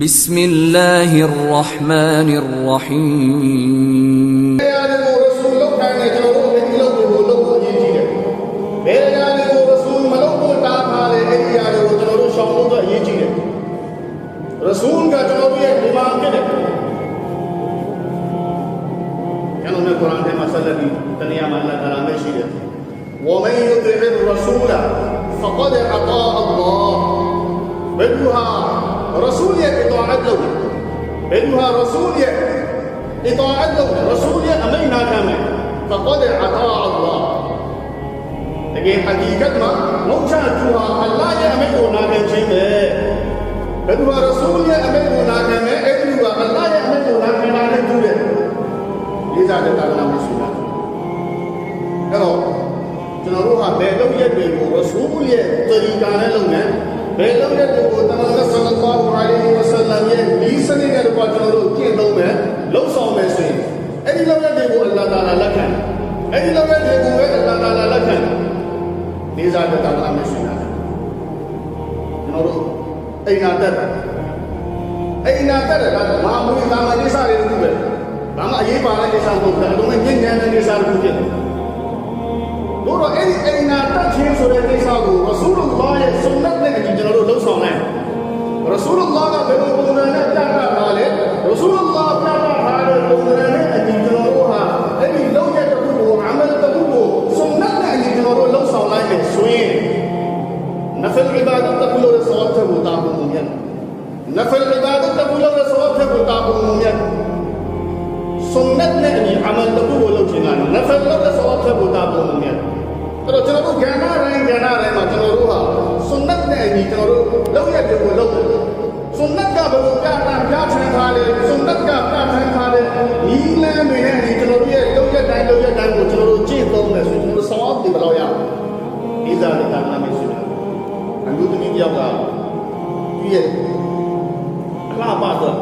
بسم الله الرحمن الرحيم رسول وَمَنْ يُطِعِ الرَّسُولَ فَقَدْ اللَّهِ بِدُّهَا အရေးကြီးတယ်ဘယ်ရာတွေကိုရဆူမလုပ်ဖို့တားထားတယ်အဲ့ဒီရာတွေကိုကျွန်တော်တို့ရှောင်ဖို့အရေးကြီးတယ်ရဆူကကျွန်တော်တို့ရဲ့ဒီမှာဖြစ်တယ်ကျွန်တော်တို့ကုရ်အာန်ထဲမှာဆက်လက်ပြီးတနည်းအားဖြင့်အလ္လာဟ်တာလာမရှိတယ် ومن يطع الرسول فقد اطاع الله بدها رسول اطاعت له بدها رسول اطاعت له رسول امينا كما فقد اطاع الله لكن حقيقة ما موجة جوها الله يأمرنا كم شيء بدها رسول يأمرنا كما ادعوا الله يأمرنا كما ندعو لذا تعالى مسلمين အဲ့တော့ကျွန်တော်တို့ဟာဘယ်လုပ်ရက်တွေကိုရဆူလ်ရဲ့တရီကာနဲ့လုပ်နေ ဘယ်လုပ်ရက်တွေကိုတမန်တော်ဆလ္လာဟူအလိုင်းဝဆလမ်ရဲ့ဒီစနစ်နဲ့တော့ကျွန်တော်တို့ကျင့်သုံးမယ်လှုပ်ဆောင်မယ်ဆိုရင်အဲ့ဒီလုပ်ရက်တွေကိုအလ္လာဟ်တာလာလက်ခံအဲ့ဒီလုပ်ရက်တွေကိုပဲအလ္လာဟ်တာလာလက်ခံနေစားတဲ့တာလာမရှိတာကျွန်တော်တို့အိမ်နာတက်တယ်အိမ်နာတက်တယ်ကမာမွေးကာမကိစ္စတွေတခုပဲဘာမှအရေးပါတဲ့ကိစ္စမဟုတ်ဘူးဒါလုံးဝညဉ့်ညမ်းတဲ့ကိစ္စတစ်ခုဖြစ်တယ် တို့တော့အဲ့ဒီအိမ်နာတက်ချင်းဆိုတဲ့ကိစ္စကိုရဆူလုလာရဲ့ဆုနတ်နဲ့အညီကျွန်တော်တို့လှုပ်ဆောင်နိုင်ရဆူလုလာကဘယ်လိုပုံစံနဲ့ပြတာပါလဲရဆူလုလာပြတာထားတဲ့ပုံစံနဲ့အညီကျွန်တော်တို့ဟာအဲ့ဒီလုံရဲ့တစ်ခုကိုအမလတစ်ခုကိုဆုနတ်နဲ့အညီကျွန်တော်တို့လှုပ်ဆောင်လိုက်မယ်ဆိုရင်နဖလ်အီဘာဒတ်တစ်ခုလို့ဆောတ်တဲ့ဘူတာဘူးမြတ်နဖလ်အီဘာဒတ်တစ်ခုလို့ဆောတ်တဲ့ဘူတာဘူးမြတ် sunnat နဲ့အညီအမလတစ်ခုကိုလုပ်ချင်တာနဖလ်လို့လည်းဆောတ်တဲ့ဘူတာဘူးမြတ်အဲ့တော့ကျွန်တော်တို့ကဏ္ဍတိုင်းကဏ္ဍတိုင်းမှာကျွန်တော်တို့ဟာ sunnat နဲ့အညီကျွန်တော်တို့လုပ်ရတဲ့ကိုလုပ်တယ် sunnat ကဘယ်လိုပြတာပြထန်ထားလဲ sunnat ကပြထန်ထားတဲ့ဤလမ်းတွေနဲ့အညီကျွန်တော်တို့ရဲ့လုပ်ရတိုင်းလုပ်ရတိုင်းကိုကျွန်တော်တို့ကြည့်သုံးမယ်ဆိုရင်ကျွန်တော်တို့ဆောင်းဒီဘယ်လောက်ရအောင်ဒီစားတဲ့ကဏ္ဍမှာရှိတယ်အလူသမီးတယောက်ကသူ့ရဲ့အလားပါတော့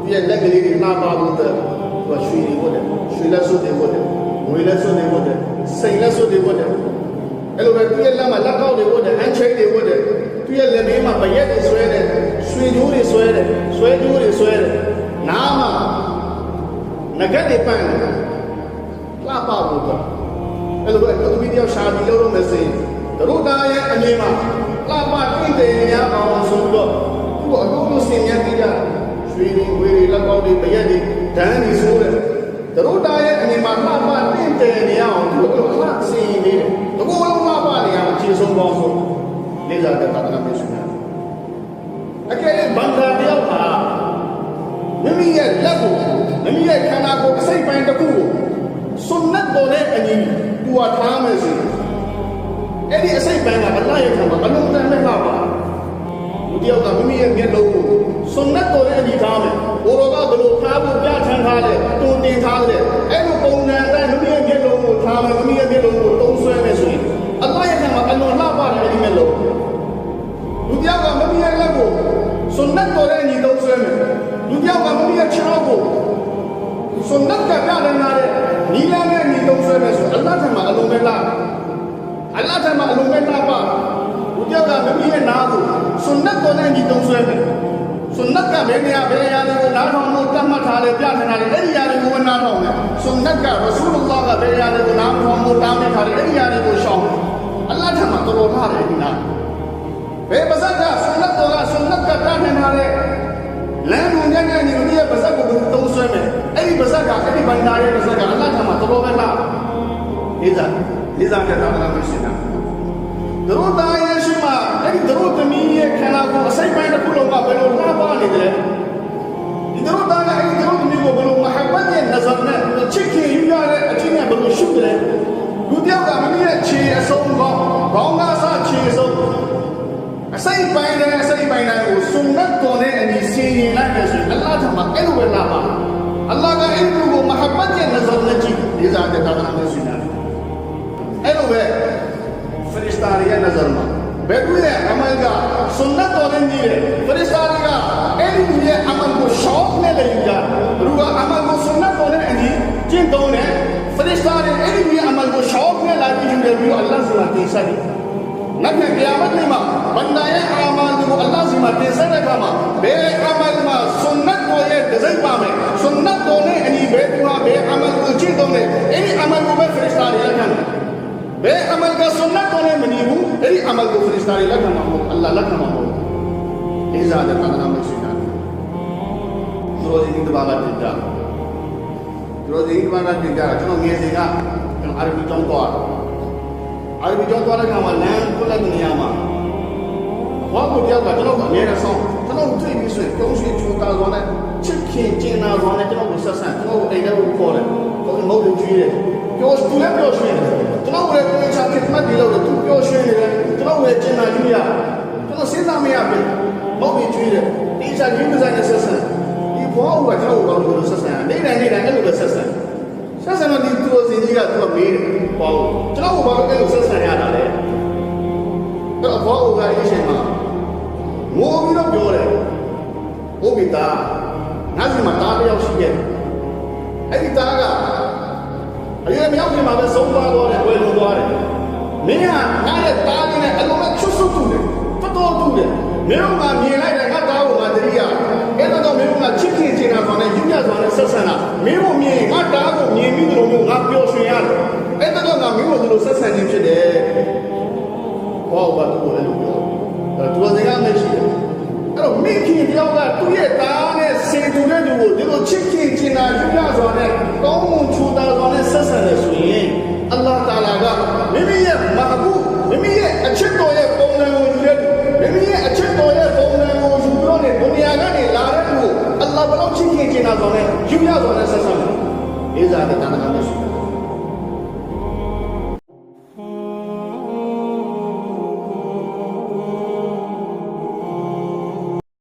သူ့ရဲ့လက်ကလေးတွေအလားပါလို့တဲ့ သူကရွှေတွေဝတ်တယ်ရွှေလက်စွပ်တွေဝတ်တယ်ငွေလက်စွပ်တွေဝတ်တယ်စိန်လက်စွပ်တွေဝတ်တယ်အဲ့လိုပဲသူ့ရဲ့လက်မှာလက်ကောက်တွေဝတ်တယ်အန်ချိတ်တွေဝတ်တယ်သူ့ရဲ့လက်မေးမှာပရက်တွေဆွဲတယ်ရွှေကြိုးတွေဆွဲတယ်ဆွဲကြိုးတွေဆွဲတယ်နားမှာငကက်တွေပန့်တယ်လှပဖို့တော့အဲ့လိုပဲသူသမီးတယောက်ရှာပြီးလုပ်လို့မစင်တို့သားရဲ့အမြင်မှာလှပတင့်တယ်ရအောင်ဆိုတော့သူ့အကုန်လုံးစင်မြတ်ကြည့်ကြ ရွှေတွေဝေတွေလက်ကောက်တွေပရက်တွေဒန်းတွေဆိုးတယ်တို့သားရဲ့အမြင်မှာလှပတင့်တယ်ရအောင်သူ့အကုန်လုံးစင်နေတယ်တကူလုံးမပါနေအောင်ခြေဆုံးပေါင်းဆုံးလေးစားတဲ့သာသနာ့မရှိဘူးအကယ်၍ဘန္တာတယောက်ဟာမိမိရဲ့လက်ကိုမိမိရဲ့ခန္ဓာကိုယ်အစိတ်ပိုင်းတစ်ခုကိုဆွန်နတ်တော်နဲ့အညီတူအထားမယ်ဆိုအဲ့ဒီအစိတ်ပိုင်းကအလ္လာဟ်ရဲ့ခန္ဓာအလုံးတန်းနဲ့ပါပါလူတယောက်ကမိမိရဲ့မျက်လုံး ကိုဆွန်နတ်တော်နဲ့အညီထားမယ်ဘိုးတော်ကဘယ်လိုထားဖို့ပြဋ္ဌာန်းထားလဲတုံတင်ထားတယ်အဲ့လိုပုံစံအတိုင်းမိမိရဲ့မျက်လုံးကိုထားမယ်မိမိရဲ့မျက်လုံးကိုတုံးဆွဲမယ်ဆိုရင်အလ္လာဟ်ရဲ့ခန္ဓာအလွန်လှပတယ်အဲ့ဒီမျက်လုံးလူတယောက်ကမိမိရဲ့လက်ကိုဆွန်နတ်တော်နဲ့အညီတုံးဆွဲမယ်လူတယောက်ကမိမိရဲ့ခြေထောက်ကိုဆွန်နတ်ကပြဋ္ဌာန်းထားတဲ့နီလာနဲ့အညီတုံးဆွဲမယ်ဆိုအလ္လာဟ်ထံမှာအလုံးပဲလားအလ္လာဟ်ထံမှာအလုံးပဲလားပါလူတယောက်ကမိမိရဲ့နားကိုဆွန်နတ်တော်နဲ့အညီတုံးဆွဲမယ် ဆွန်နတ်ကဘယ်နေရာဘယ်အရာတွေကိုနားထောင်လို့တတ်မှတ်ထားတယ်ပြဋ္ဌာန်းထားတယ်အဲ့ဒီအရာတွေကိုနားထောင်တယ်ဆွန်နတ်ကရဆူလုလာကဘယ်အရာတွေကိုနားထောင်လို့တားမြစ်ထားတယ်အဲ့ဒီအရာတွေကိုရှောင်တယ်အလ္လာဟ်ထံမှာတော်တော်ထားတယ်ဒီနာဘယ်ပါဇက်ကဆွန်နတ်တော်ကဆွန်နတ်ကပြဋ္ဌာန်းထားတဲ့လမ်းမှုညံ့ညံ့ညီမရဲ့ပါဇက်ကိုတုံးဆွဲမယ်အဲ့ဒီပါဇက်ကအဲ့ဒီဘန္တာရဲ့ပါဇက်ကအလ္လာဟ်ထံမှာတော်တော်ပဲလားလေးစားလေးစားတဲ့သာသနာ့မရှိတာတို့သားရဲ့ သူတို့သမီးရဲ့ခန္ဓာကိုယ်အစိတ်ပိုင်းတစ်ခုလုံးကဘယ်လိုလှပနေတယ်ဒီသူတို့သားကအဲ့ဒီသူတို့သမီးကိုဘယ်လိုမဟာဘတ်ရဲ့နဇာနဲ့ချစ်ခင်ယူရတဲ့အချင်းနဲ့ဘယ်လိုရှုတယ်လူတယောက်ကမမီးရဲ့ခြေအဆုံးကောင်းခေါင်းကအစခြေအဆုံးအစိတ်ပိုင်းနဲ့အစိတ်ပိုင်းတိုင်းကိုစုံနဲ့တော်နဲ့အညီဆင်ရင်လိုက်မယ်ဆိုရင်အလ္လာဟ်ထာမအဲ့လိုပဲလာပါအလ္လာဟ်ကအဲ့ဒီကိုမဟာဘတ်ရဲ့နဇာနဲ့ကြည့်ဒီစားတဲ့တာနာနဲ့ဆင်တယ်အဲ့လိုပဲဖရစ်စတာရဲ့နဇာမှာ बेदुए अमल का सुन्नत और इंजीरे फरिश्तानी का एन इंजीरे अमल को शौक ने ले लिया रुआ अमल को सुन्नत और इंजी जिन दो ने फरिश्तानी एन इंजीरे अमल को शौक ने ला की भी अल्लाह सुनाते सही नबी क़यामत ने माँ बंदा ये अमल को अल्लाह जिमाते से रखा माँ, बे अमल माँ सुन्नत को ये डिज़ाइन पावे सुन्नत दो ने इंजी बे अमल को जिन दो ने अमल को बे फरिश्तानी रखा। ဘယ်အမန်ကဆွန်နတ်တော်နဲ့မညီဘူးအဲ့ဒီအမန်ကိုဖရစ်စတာတွေလက်ခံမှာမဟုတ်အလ္လာဟ်လက်ခံမှာမဟုတ်ဒီစားတဲ့သာသနာမရှိတာသူတို့ဒီတဘာကတင်ကြသူတို့ဒီတဘာကတင်ကြကျွန်တော်ငယ်စဉ်ကကျွန်တော်အာရဗီကျောင်းသွားအာရဗီကျောင်းသွားတဲ့ခါမှာလမ်းခုလက်နေရာမှာဘာကိုပြောက်ကကျွန်တော်ကအများနဲ့ဆောင်းကျွန်တော်တွေ့ပြီးဆိုရင်တုံးရွှေချိုးတာသွားတဲ့ချစ်ခင်ကျင်နာသွားတဲ့ကျွန်တော်ကိုဆက်ဆံကျွန်တော်ကိုအိမ်ထဲကိုခေါ်တယ် ကိုမဟုတ်လို့ကြွေးတယ်ပြောသူလည်းပြောရွှေတယ်ကျွန်တော်လည်းကိုယ်ချာခစ်မှတ်ပြီးလို့သူပြောရွှေနေတယ်ကျွန်တော်လည်းကျင်နာကြည့်ရကျွန်တော်စဉ်းစားမရဘူးမဟုတ်ပြီးကြွေးတယ်ဒီစားရင်းကစားနေဆက်ဆံဒီဘောကကျွန်တော်ကိုကောင်းလို့ဆက်ဆံနေတိုင်းနေတိုင်းအဲ့လိုပဲဆက်ဆံဆက်ဆံတော့ဒီသူ့စင်ကြီးကသူကမေးတယ်ဘောကျွန်တော်ကဘာလို့အဲ့လိုဆက်ဆံရတာလဲအဲ့တော့ဘောကအဲ့ဒီအချိန်မှာငိုပြီးတော့ပြောတယ်ဘုဗီတာငါစီမှာတားတစ်ယောက်ရှိခဲ့အဲ့ဒီတားက အရင်မြောက်ပြင်မှာပဲဆုံးသွားတော့တယ်ဝယ်လို့သွားတယ်မင်းကငါရဲ့တားလေးနဲ့အလုံးနဲ့ချွတ်ဆွတ်တူတယ်တော်တော်တူတယ်မင်းတို့ကမြင်လိုက်တယ်ငါတားကိုငါတတိယအဲ့တော့မင်းတို့ကချစ်ခင်ချင်တာဆိုနဲ့ယူရဆိုနဲ့ဆက်ဆံတာမင်းတို့မြင်ငါတားကိုမြင်ပြီးတယ်လို့မျိုးငါပျော်ရွှင်ရတယ်အဲ့တော့ငါမင်းတို့ဒီလိုဆက်ဆံခြင်းဖြစ်တယ်ဟောဘာတူလဲလို့ပြောအဲ့တော့သူကစကားမရှိတယ်အဲ့တော့မိခင်တယောက်ကသူ့ရဲ့သားနဲ့စေတူတဲ့သူကိုဒီလိုချစ်ခင်ချင်တာယူရဆိုနဲ့ကောင်းမွ ဘလောက်ချစ်ခင်ကျင်နာဆောင်လဲယူရဆောင်လဲဆက်ဆံတယ်။ဧဇာနဲ့တဏှာနဲ့ဆို